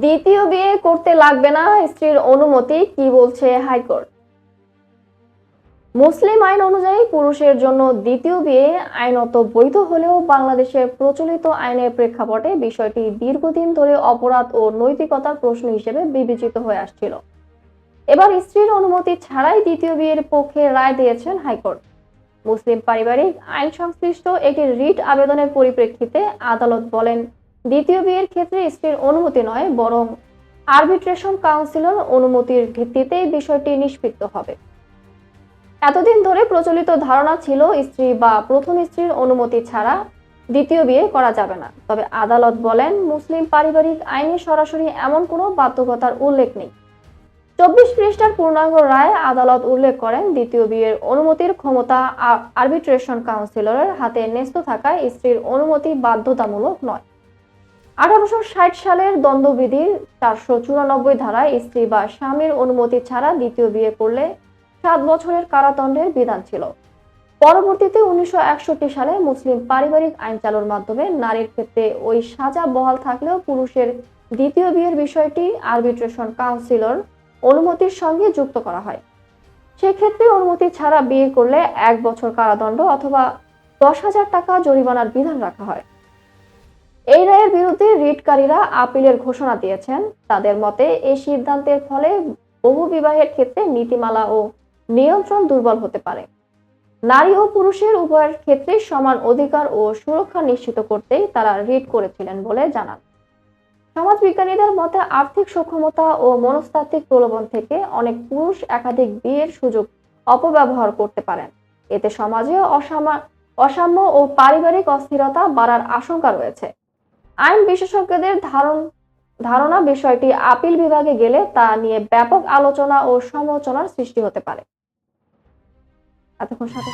দ্বিতীয় বিয়ে করতে লাগবে না স্ত্রীর অনুমতি, কি বলছে হাইকোর্ট? মুসলিম আইন অনুযায়ী পুরুষের জন্য দ্বিতীয় বিয়ে আইনত বৈধ হলেও বাংলাদেশের প্রচলিত আইনের প্রেক্ষাপটে বিষয়টি দীর্ঘদিন ধরে অপরাধ ও নৈতিকতার প্রশ্ন হিসেবে বিবেচিত হয়ে আসছিল। এবার স্ত্রীর অনুমতি ছাড়াই দ্বিতীয় বিয়ের পক্ষে রায় দিয়েছেন হাইকোর্ট। মুসলিম পারিবারিক আইন সংশ্লিষ্ট একটি রিট আবেদনের পরিপ্রেক্ষিতে আদালত বলেন দ্বিতীয় বিয়ের ক্ষেত্রে স্ত্রীর অনুমতি নয়, বরং আরবিট্রেশন কাউন্সিলর অনুমতির ভিত্তিতেই বিষয়টি নিষ্পৃত হবে। এতদিন ধরে প্রচলিত ধারণা ছিল, স্ত্রী বা প্রথম স্ত্রীর অনুমতি ছাড়া দ্বিতীয় বিয়ে করা যাবে না। তবে আদালত বলেন, মুসলিম পারিবারিক আইনে সরাসরি এমন কোনো বাধ্যকতার উল্লেখ নেই। চব্বিশ পৃষ্ঠার পূর্ণাঙ্গ রায় আদালত উল্লেখ করেন, দ্বিতীয় বিয়ের অনুমতির ক্ষমতা আরবিট্রেশন কাউন্সিলরের হাতে ন্যস্ত থাকায় স্ত্রীর অনুমতি বাধ্যতামূলক নয়। আঠারোশো ষাট সালের দ্বন্দ্ববিধির চারশো চুরানব্বই ধারায় স্ত্রী বা স্বামীর অনুমতি ছাড়া দ্বিতীয় বিয়ে করলে সাত বছরের কারাদণ্ডের বিধান ছিল। পরবর্তীতে উনিশশো একষট্টি সালে মুসলিম পারিবারিক আইন চালুর মাধ্যমে নারীর ক্ষেত্রে ওই সাজা বহাল থাকলেও পুরুষের দ্বিতীয় বিয়ের বিষয়টি আরবিট্রেশন কাউন্সিলর অনুমতির সঙ্গে যুক্ত করা হয়। সেক্ষেত্রে অনুমতি ছাড়া বিয়ে করলে এক বছর কারাদণ্ড অথবা দশ হাজার টাকা জরিমানার বিধান রাখা হয়। এই রায়ের বিরুদ্ধে রিটকারীরা আপিলের ঘোষণা দিয়েছেন। তাদের মতে, এই সিদ্ধান্তের ফলে বহু বিবাহের ক্ষেত্রে নীতিমালা ও নিয়ন্ত্রণ দুর্বল হতে পারে। নারী ও পুরুষের উভয়ের ক্ষেত্রে সমান অধিকার ও সুরক্ষা নিশ্চিত করতেই তারা রিট করেছিলেন বলে জানান। সমাজবিজ্ঞানীদের মতে, আর্থিক সক্ষমতা ও মনস্তাত্ত্বিক প্রলোভন থেকে অনেক পুরুষ একাধিক বিয়ের সুযোগ অপব্যবহার করতে পারেন। এতে সমাজে অসামা, অসাম্য ও পারিবারিক অস্থিরতা বাড়ার আশঙ্কা রয়েছে। আইন বিশেষজ্ঞদের ধারণ, ধারণা বিষয়টি আপিল বিভাগে গেলে তা নিয়ে ব্যাপক আলোচনা ও সমালোচনার সৃষ্টি হতে পারে। এতক্ষণ সাথে